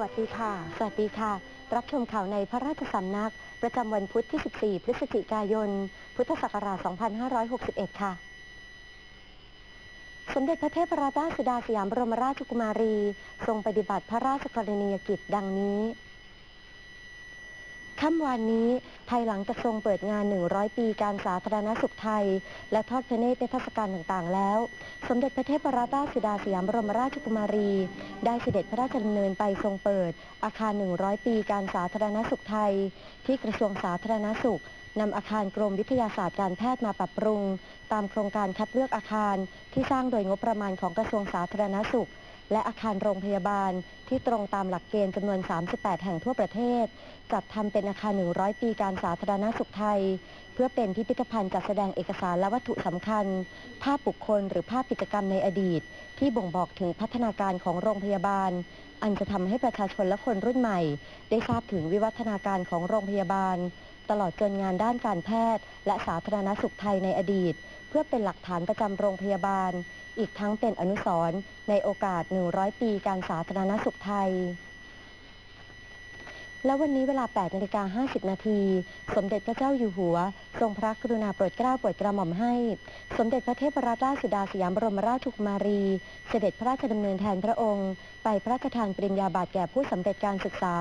วัสดีค่ะ สวัสดีค่ะ รับชมข่าวในพระราชสำนัก ประจำวันพุธที่ 14 พฤศจิกายน พุทธศักราช 2561 ค่ะ สมเด็จพระเทพราชสุดาสยามบรมราชกุมารี ทรงปฏิบัติพระราชกรณียกิจดังนี้ ค่ำวานนี้ภายหลังจากทรงเปิดงาน 100 ปีการสาธารณสุขไทย และทอดพระเนตรในเทศกาลต่างๆ แล้ว สมเด็จพระเทพรัตนราชสุดาสยามบรมราชกุมารี ได้เสด็จพระราชดำเนินไปทรงเปิด อาคาร 100 ปีการสาธารณสุขไทย ที่กระทรวงสาธารณสุขนำอาคารกรมวิทยาศาสตร์การแพทย์มาปรับปรุง ตามโครงการคัดเลือกอาคารที่สร้างโดยงบประมาณของกระทรวงสาธารณสุข และอาคารโรงพยาบาลที่ตรงตามหลักเกณฑ์จำนวน 38 แห่งทั่วประเทศ จัดทำเป็นอาคาร 100 ปีการสาธารณสุขไทย เพื่อเป็นพิพิธภัณฑ์จัดแสดงเอกสารและวัตถุสำคัญ ภาพบุคคลหรือภาพกิจกรรมในอดีต ที่บ่งบอกถึงพัฒนาการของโรงพยาบาล อันจะทำให้ประชาชนและคนรุ่นใหม่ ได้ทราบถึงวิวัฒนาการของโรงพยาบาล ตลอดจนงานด้านการแพทย์ และสาธารณสุขไทยในอดีต เพื่อเป็นหลักฐานประจำโรงพยาบาล อีกทั้งเป็นอนุสรณ์ในโอกาส 100 ปีการสาธารณสุขไทย และวันนี้เวลา 8นาฬิกา50 นาที สมเด็จพระเจ้าอยู่หัว ทรงพระกรุณาโปรดเกล้าโปรดกระหม่อมให้ สมเด็จพระเทพรัตนราชสุดาสยามบรมราชกุมารี เสด็จพระราชดำเนินแทนพระองค์ ไปพระราชทานปริญญาบัตรแก่ผู้สำเร็จการศึกษา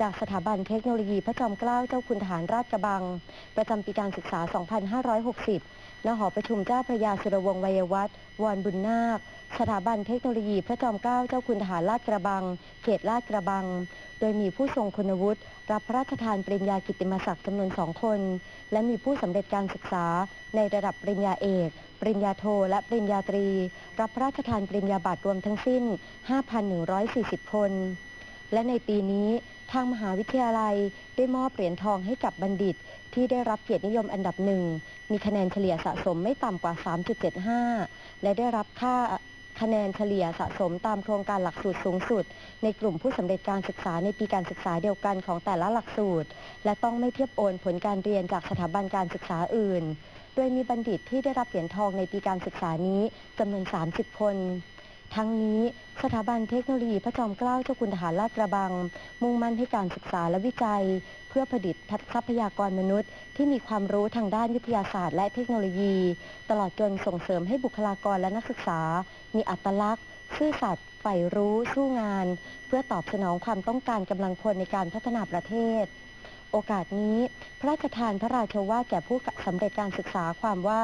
จากสถาบันเทคโนโลยีพระจอมเกล้าเจ้าคุณทหารราชกระบัง ประจำปีการศึกษา 2560 ณหอประชุมเจ้าพระยาสุรวงศ์วัยวัฒน์วรบุญนาค สถาบันเทคโนโลยีพระจอมเกล้าเจ้าคุณทหารลาดกระบัง เขตลาดกระบัง โดยมีผู้ทรงคุณวุฒิรับพระราชทานปริญญากิตติมศักดิ์จำนวนสองคน และมีผู้สำเร็จการศึกษาในระดับปริญญาเอก ปริญญาโท และปริญญาตรี รับพระราชทานปริญญาบัตรรวมทั้งสิ้น 5,140 คน และในปีนี้ทางมหาวิทยาลัยได้มอบเหรียญทองให้กับบัณฑิต ที่ได้รับเกียรตินิยมอันดับหนึ่ง มีคะแนนเฉลี่ยสะสมไม่ต่ำกว่า 3.75 และได้รับค่าคะแนนเฉลี่ยสะสมตามโครงการหลักสูตรสูงสุด ในกลุ่มผู้สำเร็จการศึกษาในปีการศึกษาเดียวกันของแต่ละหลักสูตร และต้องไม่เทียบโอนผลการเรียนจากสถาบันการศึกษาอื่น โดยมีบัณฑิตที่ได้รับเหรียญทองในปีการศึกษานี้จำนวน 30 คน ทั้งนี้สถาบันเทคโนโลยีพระจอมเกล้าเจ้าคุณทหารลาดกระบัง มุ่งมั่นให้การศึกษาและวิจัย เพื่อผลิตทรัพยากรมนุษย์ ที่มีความรู้ทางด้านวิทยาศาสตร์และเทคโนโลยี ตลอดจนส่งเสริมให้บุคลากรและนักศึกษา มีอัตลักษณ์ ซื่อสัตย์ใฝ่รู้สู้งาน เพื่อตอบสนองความต้องการกำลังคนในการพัฒนาประเทศ โอกาสนี้ พระราชทานพระราชว่าแก่ผู้สำเร็จการศึกษาความว่า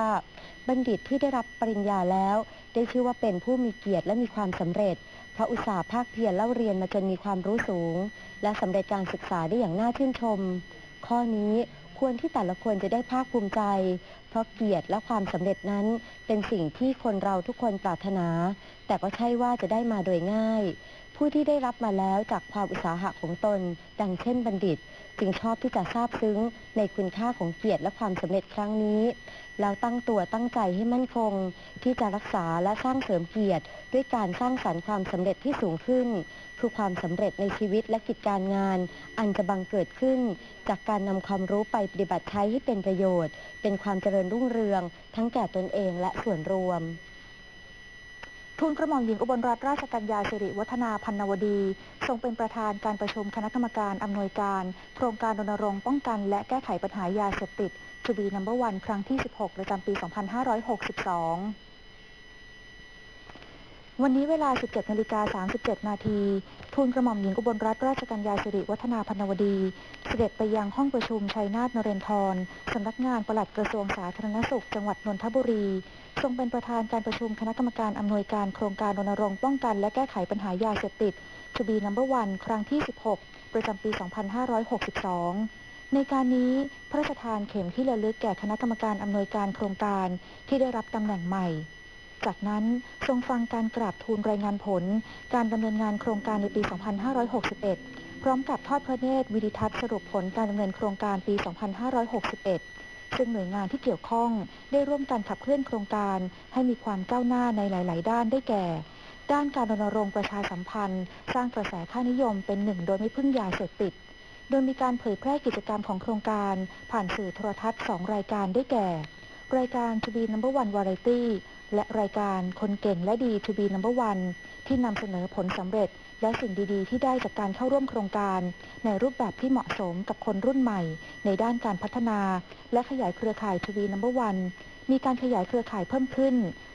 บัณฑิตที่ได้รับปริญญาแล้ว ได้ชื่อว่าเป็นผู้มีเกียรติและมีความสำเร็จเพราะอุตสาห์ภาคเพียรเล่าเรียนมาจนมีความรู้สูง และสำเร็จการศึกษาได้อย่างน่าชื่นชม ข้อนี้ควรที่แต่ละคนจะได้ภาคภูมิใจ เพราะเกียรติและความสำเร็จนั้น เป็นสิ่งที่คนเราทุกคนปรารถนา แต่ก็ใช่ว่าจะได้มาโดยง่าย ผู้ที่ได้รับมาแล้วจากความอุตสาหะของตน ดังเช่นบัณฑิต จึงชอบที่จะทราบซึ้งในคุณค่าของเกียรติและความสำเร็จครั้งนี้แล้วตั้งตัวตั้งใจให้มั่นคง ที่จะรักษาและสร้างเสริมเกียรติ ด้วยการสร้างสรรค์ความสำเร็จที่สูงขึ้นคือความสำเร็จในชีวิตและกิจการงาน อันจะบังเกิดขึ้น จากการนำความรู้ไปปฏิบัติใช้ให้เป็นประโยชน์ เป็นความเจริญรุ่งเรือง ทั้งแก่ตนเองและส่วนรวม ทูลกระหม่อมหญิงอุบลรัตนราชกัญญาสิริวัฒนาพันนวดี ทรงเป็นประธานการประชุมคณะกรรมการอำนวยการ โครงการรณรงค์ป้องกันและแก้ไขปัญหายาเสพติดทูบีนัมเบอร์วันครั้งที่ 16 ประจำปี 2562 วันนี้เวลา 17นาฬิกา37 นาทีทูลกระหม่อมหญิงอุบลรัตนราชกัญญาสิริวัฒนาพนนวดี เสด็จไปยังห้องประชุมชัยนาทนเรนทรสำนักงานปลัดกระทรวงสาธารณสุข จังหวัดนนทบุรี ทรงเป็นประธานการประชุมคณะกรรมการอำนวยการโครงการรณรงค์ป้องกัน และแก้ไขปัญหายาเสพติดทูบีนัมเบอร์วันครั้งที่ 16 ประจำปี 2562ในการนี้พระราชทานเข็มที่ระลึกแก่คณะกรรมการอำนวยการโครงการที่ได้รับตำแหน่งใหม่ จากนั้นทรงฟังการกราบทูลรายงานผล การดำเนินงานโครงการในปี 2561 พร้อมกับทอดพระเนตรวิดิทัศน์สรุปผลการดำเนินโครงการปี 2561 ซึ่งหน่วยงานที่เกี่ยวข้องได้ร่วมกันขับเคลื่อนโครงการให้มีความก้าวหน้าในหลาย ๆ ด้านได้แก่ ด้านการรณรงค์ประชาสัมพันธ์ สร้างกระแสค่านิยมเป็นหนึ่งโดยไม่พึ่งยาเสพติด โดยมีการเผยแพร่กิจกรรมของโครงการ ผ่านสื่อโทรทัศน์ 2 รายการได้แก่ รายการ To be number one variety และรายการคนเก่งและดี To be number one ที่นำเสนอผลสำเร็จ และสิ่งดีๆ ที่ได้จากการเข้าร่วมโครงการ ในรูปแบบที่เหมาะสมกับคนรุ่นใหม่ ในด้านการพัฒนา และขยายเครือข่าย To be number one มีการขยายเครือข่ายเพิ่มขึ้น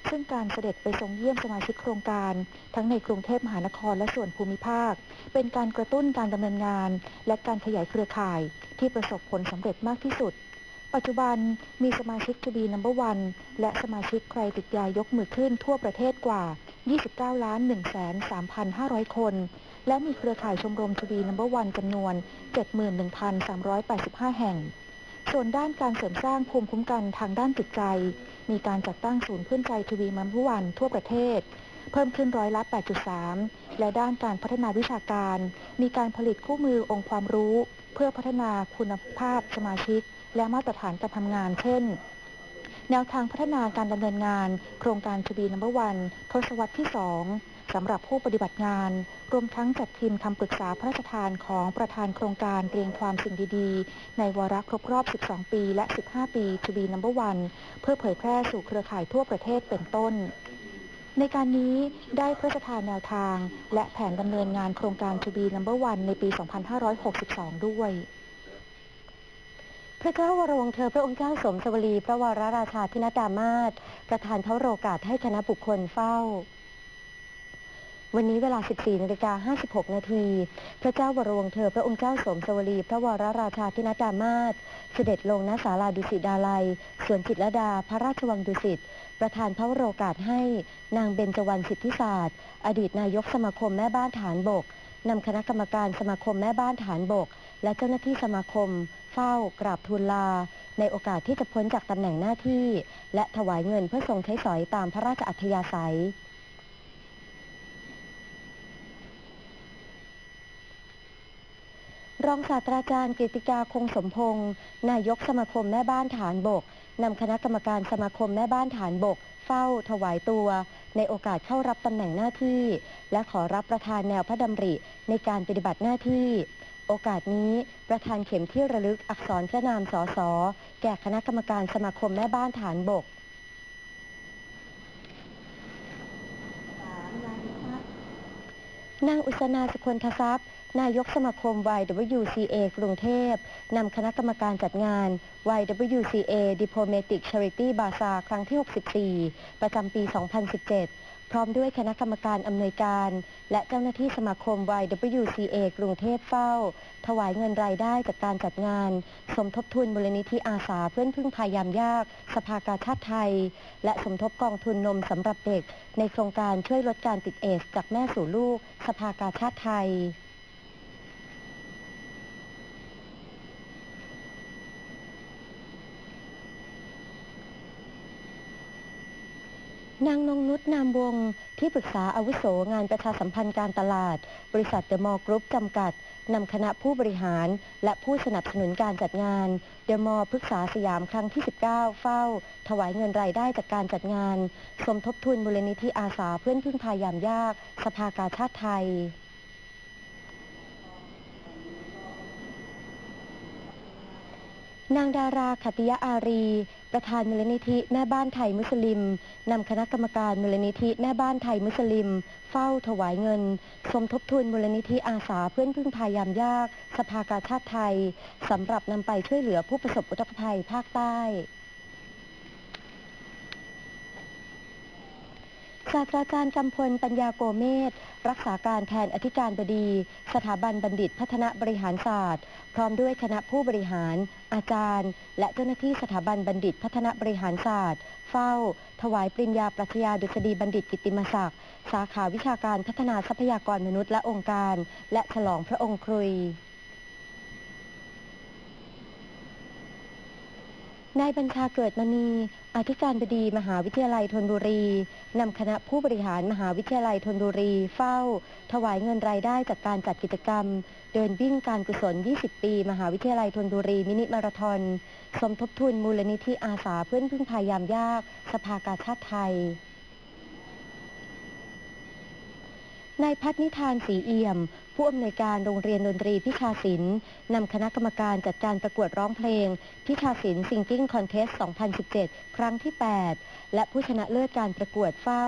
ซึ่งการเสด็จไปทรงเยี่ยมสมาชิกโครงการ ทั้งในกรุงเทพมหานครและส่วนภูมิภาค เป็นการกระตุ้นการดำเนินงาน และการขยายเครือข่ายที่ประสบผลสำเร็จมากที่สุด ปัจจุบันมีสมาชิก To be number one และสมาชิกใครติดยายกมือขึ้นทั่วประเทศกว่า 29 ล้าน1แสน3,500 คน และมีเครือข่ายชมรม To be number one จำนวน 71,385 แห่ง ส่วนด้านการเสริมสร้างภูมิคุ้มกันทางด้านจิตใจ มีการจัดตั้งศูนย์เพื่อนใจ To be number one ทั่วประเทศเพิ่มขึ้นร้อยละ 8.3 และด้านการพัฒนาวิชาการ มีการผลิตคู่มือองค์ความรู้ เพื่อพัฒนาคุณภาพสมาชิก และมาตรฐานการทำงาน เช่น แนวทางพัฒนาการดำเนินงาน โครงการ To be number one ทศวรรษที่ 2สำหรับผู้ปฏิบัติงาน รวมทั้งจัดทีมคำปรึกษาพระราชทานของประธานโครงการเรียงความสิ่งดีๆ ในวาระครบรอบ 12 ปี และ 15 ปี To be number one เพื่อเผยแพร่สู่เครือข่ายทั่วประเทศเป็นต้นในการนี้ได้พระราชทานแนวทาง และแผนดำเนินงานโครงการ To be number one ในปี 2562 ด้วย พระเจ้าวรวงศ์เธอพระองค์เจ้าสมสวลีพระวรราชาธินดามาศประธานเทาโรกาสให้คณะบุคคลเฝ้า วันนี้เวลา 14นาฬิกา56 นาที พระเจ้าวรวงศ์เธอพระองค์เจ้าสมสวลีพระวรราชาธินดามาศเสด็จลงณศาลาดุสิตดาลัยสวนจิตรดาพระราชวังดุสิตประธานพระวโรกาสให้นางเบญจวรรณสิทธิศาสตร์ อดีตนายกสมาคมแม่บ้านฐานบกนำคณะกรรมการสมาคมแม่บ้านฐานบก และเจ้าหน้าที่สมาคม เฝ้ากราบทูลลา ในโอกาสที่จะพ้นจากตำแหน่งหน้าที่ และถวายเงินเพื่อทรงใช้สอยตามพระราชอัธยาศัยรองศาสตราจารย์กฤติกาคงสมพงศ์นายกสมาคมแม่บ้านฐานบกนำคณะกรรมการสมาคมแม่บ้านฐานบก เฝ้าถวายตัว ในโอกาสเข้ารับตำแหน่งหน้าที่ และขอรับประทานแนวพระดำริในการปฏิบัติหน้าที่ โอกาสนี้ประธานเข็มที่ระลึกอักษรพระนามสอสอแก่คณะกรรมการสมาคมแม่บ้านฐานบกนางอุศนาสุคนทรัพย์ นายกสมาคม YWCA กรุงเทพ นำคณะกรรมการจัดงาน YWCA Diplomatic Charity Bazaar ครั้งที่ 64 ประจำปี 2017 พร้อมด้วยคณะกรรมการอำนวยการ และเจ้าหน้าที่สมาคม YWCA กรุงเทพเฝ้า ถวายเงินรายได้จากการจัดงาน สมทบทุนมูลนิธิอาสาเพื่อนพึ่งพายามยาก สภากาชาติไทย และสมทบกองทุนนมสำหรับเด็ก ในโครงการช่วยลดการติดเอสจากแม่สู่ลูก สภากาชาติไทย นางนงนุชนามวง ที่ปรึกษาอาวุโสงานประชาสัมพันธ์การตลาด บริษัทเดอะมอลล์กรุ๊ปจำกัด นำคณะผู้บริหาร และผู้สนับสนุนการจัดงานเดอะมอลล์พฤกษาสยามครั้งที่ 19 เฝ้า ถวายเงินรายได้จากการจัดงาน สมทบทุนมูลนิธิอาสาเพื่อนพึ่งพายามยาก สภากาชาติไทยนางดาราขติยะอารี ประธานมูลนิธิแม่บ้านไทยมุสลิมนำคณะกรรมการมูลนิธิแม่บ้านไทยมุสลิม เฝ้าถวายเงิน สมทบทุนมูลนิธิอาสาเพื่อนพึ่งพายามยาก สภากาชาติไทยสำหรับนำไปช่วยเหลือผู้ประสบอุทกภัยภาคใต้ ศาสตราจารย์กำพลปัญญาโกเมศรักษาการแทนอธิการบดี สถาบันบัณฑิตพัฒนาบริหารศาสตร์ พร้อมด้วยคณะผู้บริหาร อาจารย์ และเจ้าหน้าที่สถาบันบัณฑิตพัฒนาบริหารศาสตร์ เฝ้า ถวายปริญญาปรัชญาดุษฎีบัณฑิตกิตติมศักดิ์สาขาวิชาการพัฒนาทรัพยากรมนุษย์และองค์การ และฉลองพระองค์ครุย นายบัญชาเกิดมณีอธิการบดีมหาวิทยาลัยธนบุรี นำคณะผู้บริหารมหาวิทยาลัยธนบุรี เฝ้า ถวายเงินรายได้จากการจัดกิจกรรม เดินวิ่งการกุศล 20 ปี มหาวิทยาลัยธนบุรี มินิมาราธอนสมทบทุนมูลนิธิอาสาเพื่อนพึ่งพายามยาก สภากาชาติไทย นายพัฒนิทานศรีเอี่ยม ผู้อำนวยการโรงเรียนดนตรีพิชาศิลป์นำคณะกรรมการจัดการประกวดร้องเพลง พิชาศิลป์ Singing Contest 2017 ครั้งที่ 8 และผู้ชนะเลิศการประกวดเฝ้า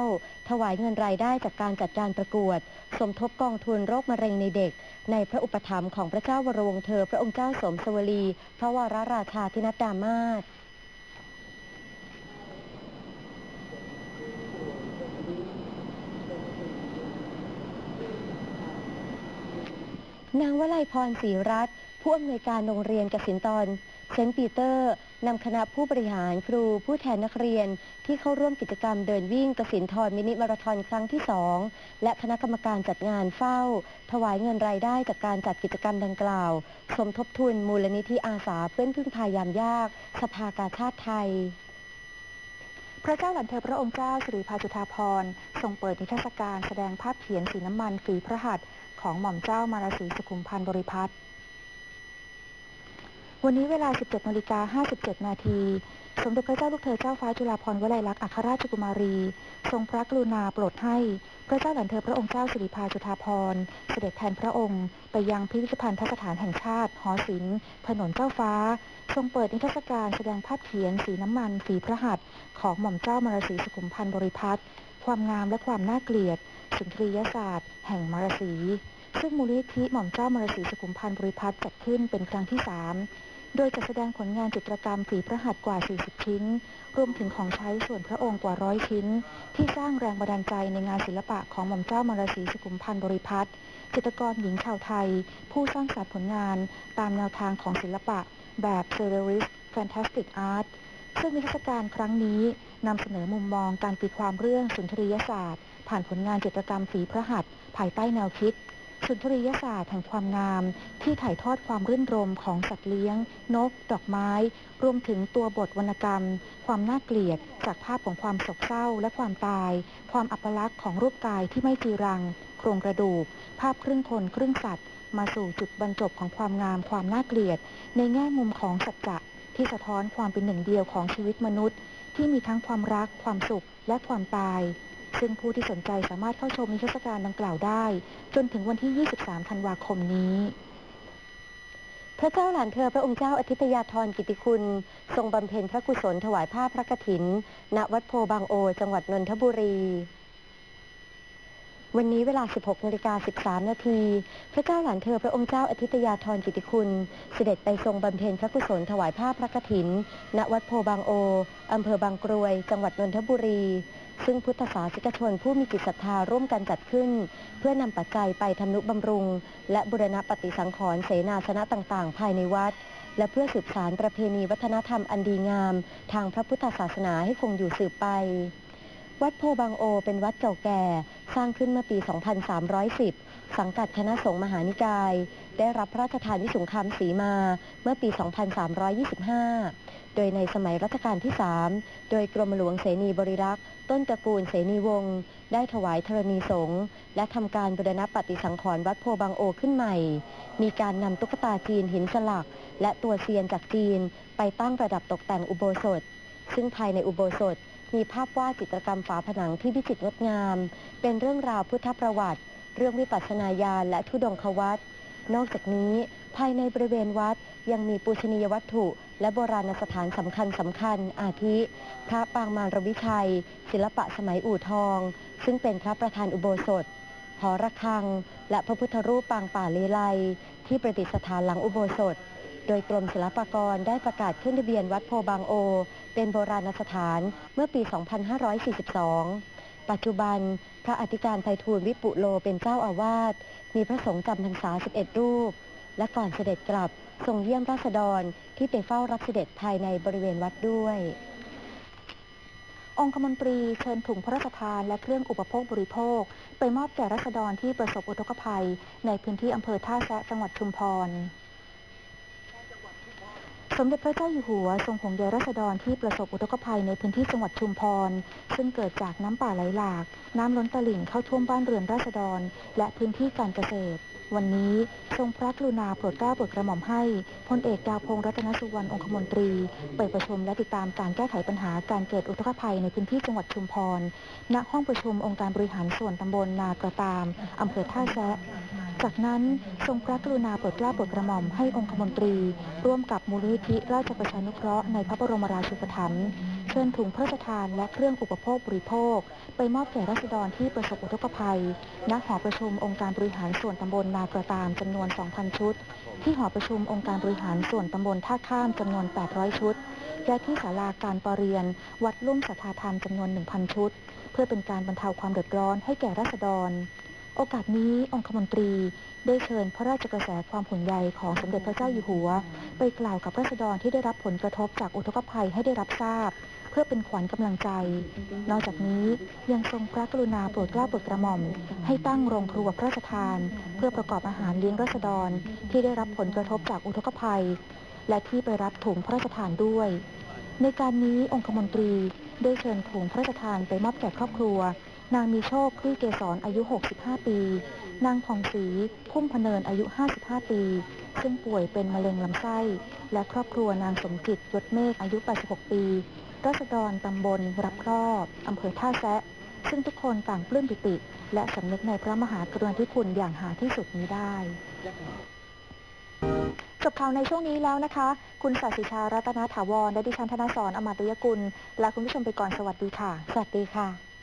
ถวายเงินรายได้จากการจัดการประกวด สมทบกองทุนโรคมะเร็งในเด็ก ในพระอุปถัมภ์ของพระเจ้าวรวงเธอ พระองค์เจ้าสมสวลี พระวรราชาธินัดดามาศ นางวลัยพรศรีรัตน์ผู้อำนวยการโรงเรียนกสินตรเซนต์ปีเตอร์นำคณะผู้บริหารครูผู้แทนนักเรียน ที่เข้าร่วมกิจกรรมเดินวิ่งกสินทรมินิมาราธอนครั้งที่2และคณะกรรมการจัดงานเฝ้า ถวายเงินรายได้จากการจัดกิจกรรมดังกล่าว สมทบทุนมูลนิธิอาสาเพื่อนพึ่งพายามยาก สภากาชาติไทยพระเจ้าหลานเธอพระองค์เจ้าสิริพาจุฑาภรณ์ทรงเปิดนิทรรศการแสดงภาพเขียนสีน้ำมันฝีพระหัตถ์ ของหม่อมเจ้ามาราศีสุขุมพันธ์บริพัตรวันนี้เวลา 17นาฬิกา57 นาที สมเด็จพระเจ้าลูกเธอเจ้าฟ้าจุฬาภรณ์วลัยลักษณ์อัครราชกุมารี ทรงพระกรุณาโปรดให้พระเจ้าหลานเธอพระองค์เจ้าสิริพาจุฑาภรณ์เสด็จแทนพระองค์ ไปยังพิพิธภัณฑสถานแห่งชาติ หอศิลป์ถนนเจ้าฟ้า ทรงเปิดนิทรรศการแสดงภาพเขียนสีน้ำมันฝีพระหัตถ์ของหม่อมเจ้ามารสีสุขุมพันธ์บริพัตรความงามและความน่าเกลียดสุนทรียศาสตร์ แห่งมารสี ซึ่งมูลนิธิหม่อมเจ้ามรสีสุขุมพันธ์บริพัตรจัดขึ้นเป็นครั้งที่สามโดยจัดแสดงผลงานจิตรกรรมฝีพระหัตถ์กว่า 40 ชิ้น รวมถึงของใช้ส่วนพระองค์กว่าร้อยชิ้น ที่สร้างแรงบันดาลใจในงานศิลปะของหม่อมเจ้ามรสีสุขุมพันธ์บริพัตรจิตรกรหญิงชาวไทย ผู้สร้างสรรค์ผลงาน ตามแนวทางของศิลปะ แบบ Surrealist Fantastic Art ซึ่งนิทรรศการครั้งนี้นำเสนอมุมมองการตีความเรื่องสุนทรียศาสตร์ ผ่านผลงานจิตรกรรมฝีพระหัตถ์ภายใต้แนวคิด สุนทรียศาสตร์แห่งความงาม ที่ถ่ายทอดความรื่นรมของสัตว์เลี้ยง นก ดอกไม้ รวมถึงตัวบทวรรณกรรม ความน่าเกลียด จากภาพของความโศกเศร้าและความตาย ความอัปลักษณ์ของรูปกายที่ไม่จีรัง โครงกระดูก ภาพครึ่งคนครึ่งสัตว์ มาสู่จุดบรรจบของความงามความน่าเกลียด ในแง่มุมของสัจจะที่สะท้อนความเป็นหนึ่งเดียวของชีวิตมนุษย์ ที่มีทั้งความรัก ความสุข และความตาย ซึ่งผู้ที่สนใจสามารถเข้าชมนิทรรศการดังกล่าวได้ จนถึงวันที่ 23 ธันวาคมนี้ พระเจ้าหลานเธอพระองค์เจ้าอธิตยาธรกิติคุณ ทรงบำเพ็ญพระกุศลถวายผ้าพระกฐิน ณ วัดโพบางโอ จังหวัดนนทบุรี วันนี้เวลา 16นาฬิกา13 นาที พระเจ้าหลานเธอพระองค์เจ้าอธิตยาธรกิติคุณ เสด็จไปทรงบำเพ็ญพระกุศลถวายผ้าพระกฐิน ณ วัดโพบางโอ อำเภอบางกรวย จังหวัดนนทบุรี ซึ่งพุทธศาสนิกชนผู้มีจิตศรัทธาร่วมกันจัดขึ้น เพื่อนำปัจจัยไปทำนุบำรุง และบุรณปฏิสังขรณ์เสนาสนะต่างๆ ภายในวัด และเพื่อสืบสารประเพณีวัฒนธรรมอันดีงาม ทางพระพุทธศาสนาให้คงอยู่สืบไปวัดโพบางโอเป็นวัดเก่าแก่ สร้างขึ้นเมื่อปี 2310 สังกัดคณะสงฆ์มหานิกาย ได้รับพระราชทานวิสุงคามสีมาเมื่อปี 2325 โดยในสมัยรัชกาลที่ 3 โดยกรมหลวงเสนีบริรักษ์ ต้นตระกูลเสนีวงศ์ได้ถวายธรณีสงฆ์และทำการบูรณปฏิสังขรณ์วัดโพบางโอขึ้นใหม่ มีการนำตุ๊กตาจีนหินสลัก และตัวเซียนจากจีนไปตั้งประดับตกแต่งอุโบสถ ซึ่งภายในอุโบสถ มีภาพวาดจิตรกรรมฝาผนังที่วิจิตรงดงาม เป็นเรื่องราวพุทธประวัติ เรื่องวิปัสสนาญาณและทุดงควัตนอกจากนี้ภายในบริเวณวัดยังมีปูชนียวัตถุ และโบราณสถานสำคัญสำคัญ อาทิ พระปางมารวิชัย ศิลปะสมัยอู่ทอง ซึ่งเป็นพระประธานอุโบสถหอระฆัง และพระพุทธรูปปางป่าเลไลที่ประดิษฐานหลังอุโบสถ โดยกรมศิลปากรได้ประกาศขึ้นทะเบียนวัดโพบางโอ เป็นโบราณสถานเมื่อปี 2542 ปัจจุบัน พระอธิการไพฑูรย์วิปุโลเป็นเจ้าอาวาส มีพระสงฆ์จำพรรษา 11 รูป และก่อนเสด็จกลับทรงเยี่ยมราษฎรที่ไปเฝ้ารับเสด็จภายในบริเวณวัดด้วย องคมนตรีเชิญถุงพระราชทานและเครื่องอุปโภคบริโภค ไปมอบแก่รัษฎรที่ประสบอุทกภัย ในพื้นที่อำเภอท่าแซะจังหวัดชุมพร สมเด็จพระเจ้าอยู่หัวทรงห่วงใยราษฎรที่ประสบอุทกภัยในพื้นที่จังหวัดชุมพร ซึ่งเกิดจากน้ำป่าไหลหลาก น้ำล้นตลิ่งเข้าท่วมบ้านเรือนราษฎร และพื้นที่การเกษตร วันนี้ทรงพระกรุณาโปรดเกล้าโปรดกระหม่อมให้พลเอกดาวพงษ์รัตนสุวรรณองคมนตรีไปประชุมและติดตามการแก้ไขปัญหาการเกิดอุทกภัยในพื้นที่จังหวัดชุมพร ณ ห้องประชุมองค์การบริหารส่วนตำบลนากระตามอำเภอท่าแซะ จากนั้นทรงพระกรุณาโปรดเกล้าโปรดกระหม่อมให้องคมนตรี ร่วมกับมูลนิธิราชประชานุเคราะห์ในพระบรมราชูปถัมภ์เชิญถุงพระราชทานและเครื่องอุปโภคบริโภค ไปมอบแก่ราษฎรที่ประสบอุทกภัย ณ หอประชุมองค์การบริหารส่วนตำบลนากระตามจำนวน 2,000 ชุด ที่หอประชุมองค์การบริหารส่วนตำบลท่าข้ามจำนวน 800 ชุด และที่ศาลาการประเรียน วัดลุ่มสัทธาธรรมจำนวน 1,000 ชุด เพื่อเป็นการบรรเทาความเดือดร้อนให้แก่ราษฎร โอกาสนี้องคมนตรีได้เชิญพระราชกระแสความห่วงใยของสมเด็จพระเจ้าอยู่หัว ไปกล่าวกับราษฎรที่ได้รับผลกระทบจากอุทกภัยให้ได้รับทราบ เพื่อเป็นขวัญกำลังใจ นอกจากนี้ยังทรงพระกรุณาโปรดเกล้าโปรดกระหม่อม ให้ตั้งโรงครัวพระราชทาน เพื่อประกอบอาหารเลี้ยงราษฎรที่ได้รับผลกระทบจากอุทกภัย และที่ไปรับถุงพระราชทานด้วย ในการนี้องคมนตรีได้เชิญถุงพระราชทานไปมอบแก่ครอบครัว นางมีโชคคลี่เกษรอายุ 65 ปี นางผ่องศรีพุ่มพเนินอายุ 55 ปี ซึ่งป่วยเป็นมะเร็งลำไส้ และครอบครัวนางสมจิตยศเมฆอายุ 86 ปีรัษฎรตำบลรับครอบอำเภอท่าแซะ ซึ่งทุกคนต่างปลื้มปิติ และสำนึกในพระมหากรุณาธิคุณอย่างหาที่สุดมิได้จบข่าวในช่วงนี้แล้วนะคะ คุณสัสิชา รัตนาถาวร และดิฉันธนสรอมาตยกุล ลาคุณผู้ชมไปก่อน สวัสดีค่ะ สวัสดีค่ะ